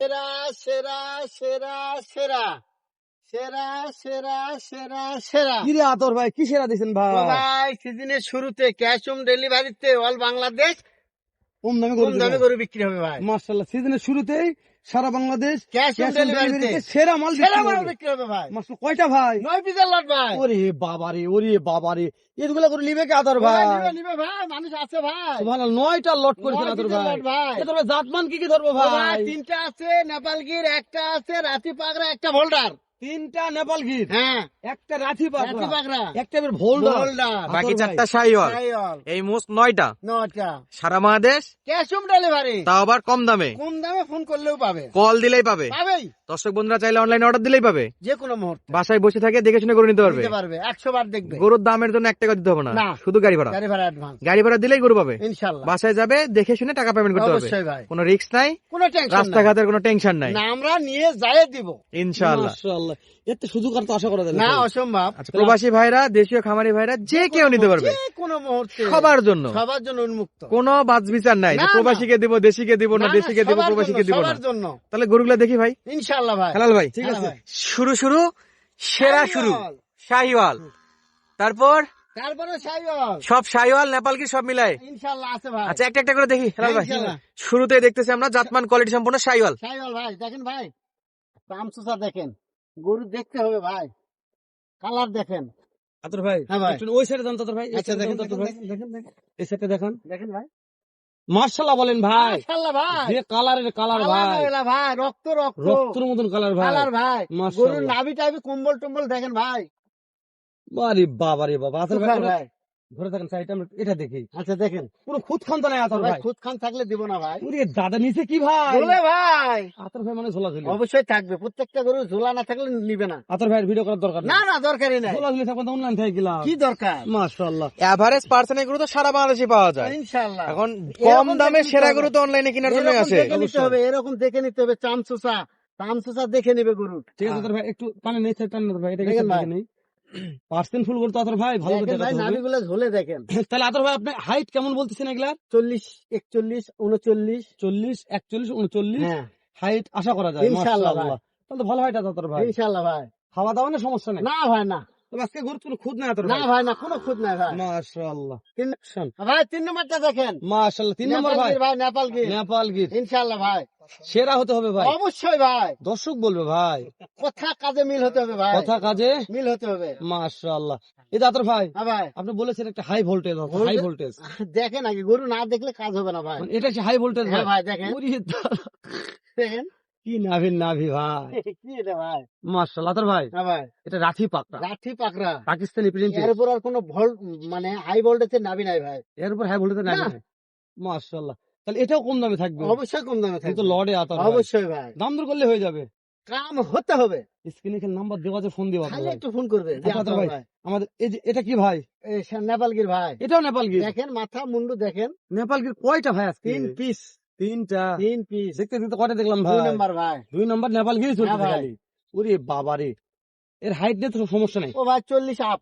সেরা সেরা সেরা সেরা। সেরা সেরা সেরা সেরা। কিরে আতর ভাই কি সেরা দিছেন ভাই? ভাই সিজনের শুরুতে ক্যাশ অন ডেলিভারিতে অল বাংলাদেশ কম দামে গরু বিক্রি হবে ভাই। মার্শাল্লাহ সিজনের শুরুতেই সারা বাংলাদেশ ক্যাশ অন ডেলিভারিতে সেরা মাল সেরা মাল বিক্রি হবে ভাই। মার্শাল্লাহ, কয়টা ভাই? নয় পিসের লট ভাই। ওরে বাবারে ওরে বাবারে। এগুলো করে নিবে কে আদর ভাই? নিবে নিবে ভাই মানুষ আছে ভাই। নয়টা লট করেছে আদর ভাই। এ জাতমান কি কি ধরবো ভাই, ভাই? তিনটা আছে নেপালগির একটা আছে রাতি পাগড়া একটা ভোল্ডার তিনটা নেপাল গির হ্যাঁ। একটা রাতি পাকড়া একটা বের বাকি চারটা সাইওয়াল এই মোস্ট নয়টা। নয়টা। সারা মহাদেশ ক্যাশ অন ডেলিভারি। তাও আবার কম দামে। কম দামে ফোন করলেও পাবে। কল দিলেই পাবে। পাবেই। দর্শক বন্ধুরা চাইলে অনলাইনে অর্ডার দিলেই পাবে। যে কোনো মুহূর্তে। বাসায় বসে থাকে দেখে শুনে করে নিতে পারবে। একশো বার দেখবে। গরুর দামের জন্য এক টাকা দিতে হবে না। না। শুধু গাড়ি ভাড়া। গাড়ি ভাড়া অ্যাডভান্স গাড়ি ভাড়া দিলেই গরু পাবে। ইনশাল্লাহ বাসায় যাবে দেখে শুনে টাকা পেমেন্ট করতে হবে অবশ্যই ভাই। কোনো রিস্ক নাই। কোনো টেনশন নাই। রাস্তাঘাটের কোনো টেনশন নাই। না আমরা নিয়ে যাই দিব। ইনশাআল্লাহ। মাশাআল্লাহ। এতে সুযোগ আর তো আশা করা যায় না। অসম্ভব। আচ্ছা প্রবাসী ভাইরা দেশীয় খামারি ভাইরা যে কেউ নিতে পারবে। যে কোনো মুহূর্তে। সবার জন্য। সবার জন্য উন্মুক্ত। কোনো বাজ বিচার নাই। প্রবাসীকে দিব দেশিকে দিব না দেশিকে দিব প্রবাসীকে দিব না। সবার জন্য। তাহলে গরুগুলা দেখি ভাই। ইনশাল্লাহ ভাই। হেলাল ভাই ঠিক আছে। শুরু শুরু সেরা শুরু। শাহিওয়াল। তারপর? তারপরে সাইওয়াল সব শাহিওয়াল নেপাল কি সব মিলায়? ইনশাল্লাহ আছে ভাই। আচ্ছা একটা একটা করে দেখি। হেলাল ভাই। শুরুতে দেখতেছি আমরা জাতমান কোয়ালিটি সম্পূর্ণ শাহিওয়াল। সাইওয়াল ভাই দেখেন ভাই। পামসুসা দেখেন। গরু দেখতে হবে ভাই। কালার দেখেন। আতর ভাই হ্যাঁ ভাই। ওই সাইডে যান ভাই। আচ্ছা দেখেন যান তো আতর ভাই। দেখেন দেখেন এই সাইডে দেখান। দেখেন ভাই। মার্শাল্লাহ বলেন ভাই। যে কালারের কালার ভাই। ভাই রক্ত রক্ত। রক্তর মতন কালার ভাই। কালার ভাই। গরুর নাভি টাইপি কম্বল টম্বল দেখেন ভাই। বারে বাবা রে বাবা ভাই। ধরে থাকেন এটা দেখি। আচ্ছা দেখেন পুরো খুদ খান তো নাই আতর ভাই ভাই। খুদ খান থাকলে দিব না ভাই। ওরে দাদা নিচে কি ভাই? ভাই। আতর ভাই মানে ঝোলা ঝুলি। অবশ্যই থাকবে প্রত্যেকটা গরু ঝোলা না থাকলে নিবে না। আতর ভাইয়ের ভিডিও করার দরকার না না দরকারই নাই। ঝোলা ঝুলি থাকবে অনলাইন থেকে গেলাম। কি দরকার? মাশাআল্লাহ। এভারেজ পার্সেন্ট গরু তো সারা বাংলাদেশে পাওয়া যায়। ইনশাআল্লাহ। এখন কম দামে সেরা গরু তো অনলাইনে কেনার জন্য এরকম আছে। দেখে নিতে হবে এরকম দেখে নিতে হবে চামচুসা চামচুসা দেখে নিবে গরু। ঠিক আছে আতর ভাই একটু নেই টান ভাই এটা দেখেন ভাই। পার্সেন্ট ফুল করতে আতর ভাই ভালো করে ভাই নাভিগুলো ঝোলে দেখেন। তাহলে আতর ভাই আপনি হাইট কেমন বলতেছেন এগুলা চল্লিশ একচল্লিশ উনচল্লিশ। চল্লিশ একচল্লিশ উনচল্লিশ। হ্যাঁ। হাইট আশা করা যায় ইনশাআল্লাহ তাহলে ভালো হাইট আতর ভাই। ইনশাআল্লাহ ভাই। খাওয়া দাওয়া না সমস্যা নেই। না ভাই না। আজকে ঘুরতে খুদ নাই আতর না ভাই? ভাই না কোনো খুদ নাই ভাই। মাশাআল্লাহ। তিন ভাই তিন নম্বরটা দেখেন। মাশাআল্লাহ তিন নম্বর ভাই। নেপালগির ভাই নেপালগির। নেপাল গির। ইনশাআল্লাহ ভাই। সেরা হতে হবে ভাই। অবশ্যই ভাই। দর্শক বলবে ভাই। কথা কাজে মিল হতে হবে ভাই। কথা কাজে মিল হতে হবে। মাশাআল্লাহ। এই ভাই হ্যাঁ ভাই। আপনি বলেছেন একটা হাই ভোল্টেজ হাই ভোল্টেজ দেখেন আগে গরু না দেখলে কাজ হবে না ভাই। মানে এটা হাই ভোল্টেজ হ্যাঁ ভাই। ভাই দেখেন। দেখেন। কি নাভি নাভি ভাই? কি এটা ভাই? মাশাআল্লাহ আতর ভাই। হ্যাঁ ভাই। এটা রাথি পাকড়া। লাঠি পাকড়া। পাকিস্তানি এর। উপর আর কোনো ভোল্ট মানে হাই ভোল্টেজের নাবি নাই ভাই। এর উপর হাই নাই। মাশাআল্লাহ। তাহলে এটাও কম দামে থাকবে? অবশ্যই কম দামে থাকবে। আতর ভাই। অবশ্যই ভাই। দাম দর করলে হয়ে যাবে। কাম হতে হবে। স্ক্রিনে নাম্বার দেওয়া আছে ফোন দেওয়া খালি একটু ফোন করবে আচ্ছা, ভাই। আমাদের এই যে এটা কি ভাই? নেপালগির ভাই। এটাও নেপাল গির? দেখেন মাথা মুন্ডু দেখেন। নেপাল গির কয়টা ভাই আজকে? তিন পিস তিনটা। তিন পিস দেখতে দেখতে কয়টা দেখলাম দুই ভাই? নম্বর ভাই। দুই নম্বর নেপাল গিরি চলছে হ্যাঁ খালি। ওরে বাবারে। এর হাইট নিয়ে তো সমস্যা নেই। ও ভাই চল্লিশ আপ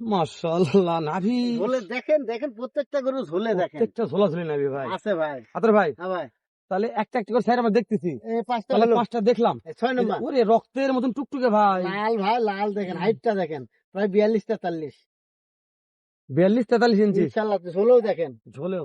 মাশাআল্লাহ নাভি। ঝোলে দেখেন দেখেন প্রত্যেকটা গরু ঝোলে দেখেন। প্রত্যেকটা ঝোলাঝুলি নাভি ভাই। আছে ভাই। আতর ভাই হ্যাঁ ভাই। তাহলে একটা একটা করে সাইড আমরা দেখতেছি। তাহলে পাঁচটা দেখলাম। ছয় নম্বর ওরে রক্তের মতন টুকটুকে ভাই। লাল ভাই লাল দেখেন হাইটটা দেখেন। প্রায় বিয়াল্লিশ তেতাল্লিশ। বিয়াল্লিশ তেতাল্লিশ ইঞ্চি। ইনশাল্লাহ ঝোলেও দেখেন। ঝোলেও।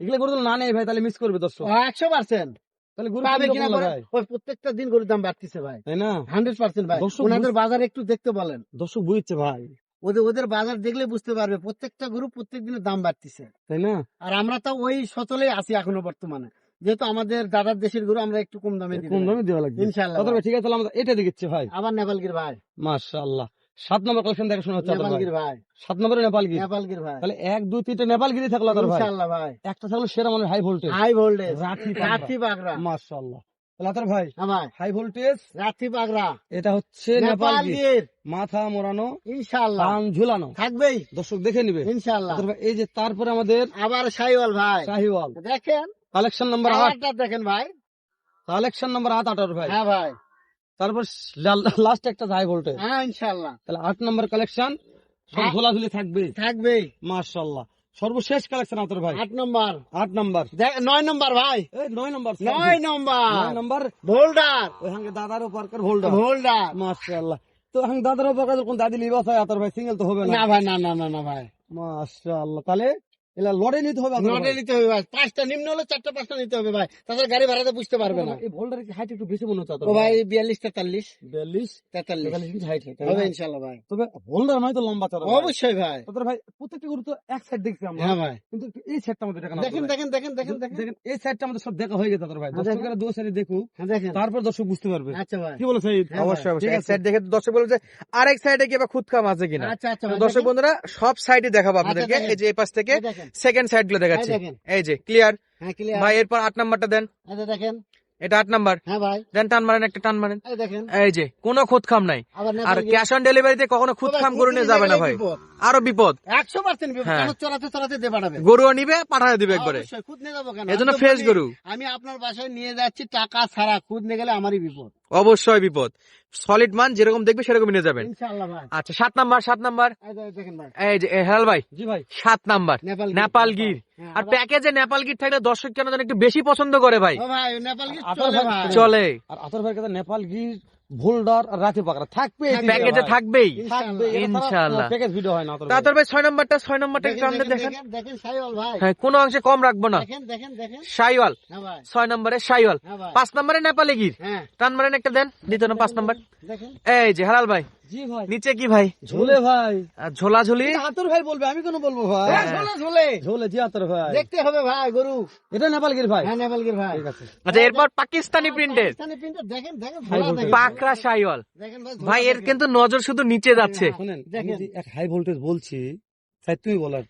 এগুলো গরু না নেই ভাই তাহলে মিস করবে দর্শক। একশো পার্সেন্ট তাহলে গরু পাবে কিনা কোনটা করে ভাই। ওই প্রত্যেকটা দিন গরুর দাম বাড়তিছে ভাই। তাই না? হান্ড্রেড পার্সেন্ট ভাই। ওনাদের বাজার একটু দেখতে বলেন। দর্শক বুঝছে ভাই। ওদের ওদের বাজার দেখলে বুঝতে পারবে প্রত্যেকটা গরু প্রত্যেক দিনের দাম বাড়তিছে। তাই না? আর আমরা তো ওই সচলেই আছি এখনও বর্তমানে। যেহেতু আমাদের দাদার দেশের গরু আমরা একটু কম দামে কম দামে দেওয়া লাগবে। ইনশাল্লাহ ঠিক আছে তাহলে আমরা এটা দেখেছি ভাই। আবার নেপালগির ভাই। মাশাআল্লাহ। সাত নম্বর কালেকশন দেখা শোনা হচ্ছে ভাই। সাত নম্বরে নেপাল গির নেপালগির ভাই। তাহলে এক দুই তিনটা নেপাল গিরি থাকল আতর ভাই। ইনশাল্লাহ ভাই। একটা থাকল সেরা মানে হাই ভোল্টেজ হাই ভোল্টেজ পাগড়া। রাথি পাগড়া। মাশাআল্লাহ। ভাই হ্যাঁ হাই ভোল্টেজ রাথি পাগড়া। এটা হচ্ছে নেপাল মাথা মোড়ানো ইনশাল্লাহ কান ঝুলানো। থাকবেই। দর্শক দেখে নিবে। এই যে তারপরে আমাদের আবার সাইওয়াল ভাই। শাহিওয়াল। দেখেন। কালেকশন নাম্বার আট। দেখেন ভাই। কালেকশন নাম্বার আট আটার ভাই। হ্যাঁ ভাই। তারপর লাস্ট একটা ভোল্টেজ হ্যাঁ ইনশাল্লাহ তাহলে আট নম্বর কালেকশন সব হ্যাঁ। ঝোলাঝুলি থাকবে। থাকবেই মাশাল্লাহ সর্বশেষ কালেকশন আতর ভাই। আট নম্বর। আট নাম্বার। দেখ- নয় নম্বর ভাই। নয় নাম্বার নয় নম্বর। নাম্বার। ভোল্ডার। ওই হাঙ্গে দাদারও পার্কার ভোল্ডার। ভোল্ডার। মাশাআল্লাহ। তো হাঙ্গে দাদারও পার্কার কোন দাদি লিবাস হয় আতর ভাই সিঙ্গেল তো হবে না। না ভাই না না না না ভাই। মাশাআল্লাহ। তাহলে এলা লড়ে নিতে হবে ভাই। নিতে হবে ভাই। পাঁচটা নিম্ন হলে চারটা পাঁচটা নিতে হবে ভাই। তাছাড়া গাড়ি ভাড়াতে বুঝতে পারবে না। এই ভোল্ডারের কি হাইট একটু বেশি মনে হচ্ছে ও ভাই বিয়াল্লিশ তেতাল্লিশ। বিয়াল্লিশ তেতাল্লিশ। তেতাল্লিশ হাইট হবে। ইনশাল্লাহ ভাই। তবে হোল্ডার নয় তো লম্বা চড়া অবশ্যই ভাই। তাদের ভাই প্রত্যেকটি গরু তো এক সাইড দেখছি আমরা। হ্যাঁ ভাই। কিন্তু এই সাইডটা আমাদের দেখা দেখেন দেখেন দেখেন দেখেন দেখেন। এই সাইডটা আমাদের সব দেখা হয়ে গেছে তাদের ভাই। হ্যাঁ, দর্শকেরা দু সাইডে দেখুক। হ্যাঁ, দেখেন। তারপর দর্শক বুঝতে পারবে। আচ্ছা ভাই। কি বলো সাইদ? হ্যাঁ, অবশ্যই অবশ্যই। এক সাইড দেখে দর্শক বলে যে আরেক সাইডে কি বা খুদকাম আছে কিনা। আচ্ছা আচ্ছা দর্শক বন্ধুরা সব সাইডে দেখাবো আপনাদেরকে। দেখেন। এই যে এই পাশ থেকে সেকেন্ড সাইডগুলো দেখাচ্ছি। এই যে ক্লিয়ার ভাই এরপর আট নাম্বারটা দেন। দেখেন। এটা আট নাম্বার হ্যাঁ ভাই। দেন টান মারেন একটা টান মারেন। দেখেন। এই যে কোনো খুদখাম নাই। আর ক্যাশ অন ডেলিভারিতে কখনো খুদখাম গরু নিয়ে যাবে না ভাই। আরও বিপদ। একশো পার্সেন্ট। চড়াতে চড়াতে দিয়ে পাঠাবে গরুও নিবে পাঠায় দিবে একবারে। খুদ নিয়ে যাব কেন? এজন্য ফ্রেশ গরু। আমি আপনার বাসায় নিয়ে যাচ্ছি টাকা ছাড়া খুদ নিয়ে গেলে আমারই বিপদ। অবশ্যই বিপদ। সলিড মান যেরকম দেখবে সেরকম নিয়ে যাবেন। আচ্ছা সাত নাম্বার সাত নাম্বার। এই যে- দেখেন ভাই। হেলাল ভাই। সাত নাম্বার। নেপাল গির হ্যাঁ, আর প্যাকেজে নেপাল গির থাকলে দর্শক কেন যেন একটু বেশি পছন্দ করে ভাই। চলে ভাই- ভাই। চলে। আর আতর ভাইয়ের কাছে নেপাল গির ভোল্ডার আর রাতে পাকড়া থাকবে থাকবে, প্যাকেজে থাকবেই। ইনশাআল্লাহ। প্যাকেজ ভিডিও হয় না আতর ভাই। নাম্বারটা নাম্বারটা একটু আমাদের দেখেন, দেখেন। দেখেন, দেখেন সাইওয়াল ভাই। হ্যাঁ কোনো অংশে কম রাখব না। দেখেন দেখেন দেখেন। সাইওয়াল। ছয় নম্বরে সাইওয়াল। নম্বরে নেপালি গির। হ্যাঁ। টান মারেন একটা দেন। দ্বিতীয় না পাঁচ নম্বর। এই যে হালাল ভাই। জি ভাই। নিচে কি ভাই? ঝোলে ভাই। আর এটা আতর ভাই বলবে আমি কেন বলব ভাই। হ্যাঁ, ঝোলে ঝোলে। ঝোলে জি আতর ভাই। দেখতে হবে ভাই গরু। এটা নেপাল গির ভাই। হ্যাঁ নেপাল গির ভাই। ঠিক আছে। আচ্ছা এরপর পাকিস্তানি প্রিন্টের পাকিস্তানি প্রিন্টার দেখেন দেখেন ঝোলা সাইওয়াল দেখেন। ভাই ভাই এর কিন্তু নজর শুধু নিচে যাচ্ছে। শুনেন এক হাই ভোল্টেজ বলছি তাই তুমি বলার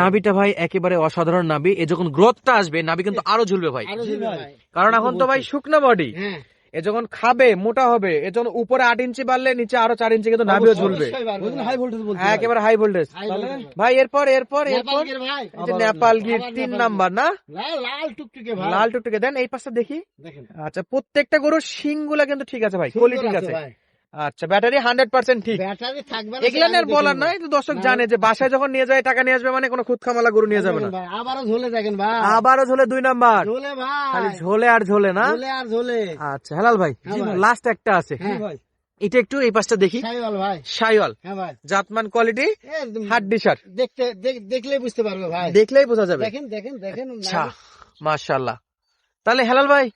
নাবিটা ভাই একেবারে অসাধারণ নাবি। এ যখন গ্রোথটা আসবে নাবি কিন্তু আরও ঝুলবে ভাই। কারণ এখন তো ভাই শুকনো বডি হ্যাঁ। এ যখন খাবে মোটা হবে এ যখন উপরে আট ইঞ্চি বাড়লে নিচে আরও চার ইঞ্চি কিন্তু নাবিও ঝুলবে। বলছি একেবারে হাই ভোল্টেজ। ভাই এরপর এরপর এরপর। নেপাল গির তিন নাম্বার না? লাল টুকটুকে লাল টুকটুকে। দেন এই পাশটা দেখি। আচ্ছা প্রত্যেকটা গরুর শিংগুলা কিন্তু ঠিক আছে ভাই কোয়ালিটি ঠিক আছে। ভাই। আচ্ছা ব্যাটারি হান্ড্রেড পার্সেন্ট ঠিক। ব্যাটারি থাকবে আর বলার নাই তো দর্শক জানে যে বাসায় যখন নিয়ে যায় টাকা নিয়ে আসবে মানে কোনো খুদ খামালা গরু নিয়ে যাবে না। আবারও ঝোলে দেখেন ভাই। আবারও ঝোলে দুই নাম্বার। ঝোলে খালি ভাই ঝোলে আর ঝোলে না? ঝোলে আর ঝোলে। আচ্ছা হেলাল ভাই হ্যাঁ লাস্ট একটা আছে। হ্যাঁ। ভাই। এটা একটু এই পাশটা দেখি। সাইওয়াল ভাই। সাইওয়াল হ্যাঁ ভাই। জাতমান কোয়ালিটি হাট ডিসার দেখতে দেখ- দেখলেই বুঝতে পারবে ভাই। দেখলেই বোঝা যাবে। দেখেন দেখেন দেখেন। আচ্ছা মাশাআল্লাহ। তাহলে হেলাল ভাই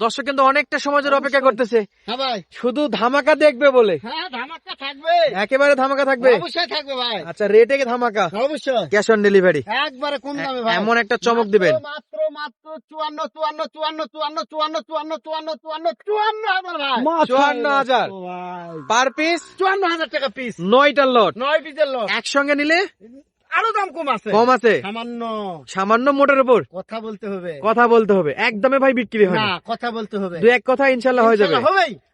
দর্শক কিন্তু অনেকটা সময় ধরে অপেক্ষা করতেছে। হ্যাঁ শুধু ধামাকা দেখবে বলে। হ্যাঁ ধামাকা থাকবে। একেবারে ধামাকা থাকবে। থাকবে ভাই। আচ্ছা রেটে ধামাকা? অবশ্যই। ক্যাশ অন ডেলিভারি একবারে কম দামে ভাই। এমন একটা চমক দিবেন। মাত্র মাত্র চুয়ান্ন চুয়ান্ন চুয়ান্ন চুয়ান্ন চুয়ান্ন চুয়ান্ন চুয়ান্ন চুয়ান্ন চুয়ান্ন হাজার ভাই। চুয়ান্ন হাজার। পার পিস চুয়ান্ন হাজার টাকা পিস নয়টার লট নয় পিসের লোক একসঙ্গে নিলে? আরও দাম কম আছে। কম আছে? সামান্য। সামান্য মোটের উপর? কথা বলতে হবে। কথা বলতে হবে। একদমে ভাই বিক্রি হয় না কথা বলতে হবে। দু এক কথা ইনশাল্লাহ হয়ে যাবে।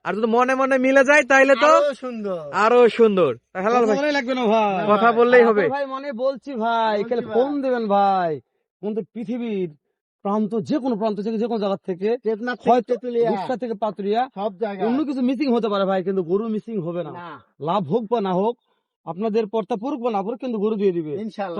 আর যদি মনে মনে মিলে যায় তাইলে তো সুন্দর। আরও সুন্দর। হেলাল কথা ভাই। লাগবে না ভাই। কথা বললেই হবে। ভাই মানে বলছি ভাই খালি। ফোন দিবেন ভাই। কোন তো পৃথিবীর প্রান্ত যে কোনো প্রান্ত থেকে যে কোনো জায়গা থেকে থেকে পাতুরিয়া সব জায়গায়। অন্য কিছু মিসিং হতে পারে ভাই কিন্তু গরু মিসিং হবে না। লাভ হোক বা না হোক আপনাদের পর্তা পড়ুক বা না পড়ুক কিন্তু গরু দিয়ে দিবে।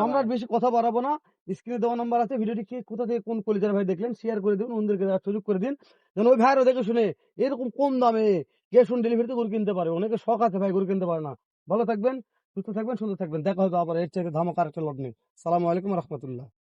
আমরা বেশি কথা বাড়াবো না। স্ক্রিনে দেওয়া নাম্বার আছে ভিডিওটি কে কোথা থেকে কোন কলিজার ভাই দেখলেন শেয়ার করে দিন অন্যদেরকে সুযোগ করে দিন। যেন ওই ভাইয়েরও দেখে শুনে এরকম কম দামে ক্যাশ অন ডেলিভারিতে গরু কিনতে পারে। অনেকে শখ আছে ভাই গরু কিনতে পারে না। ভালো থাকবেন সুস্থ থাকবেন সুন্দর থাকবেন। দেখা হবে আবার এর চাইতে ধামাকার একটা লট নেই সালামু আলাইকুম রহমতুল্লাহ।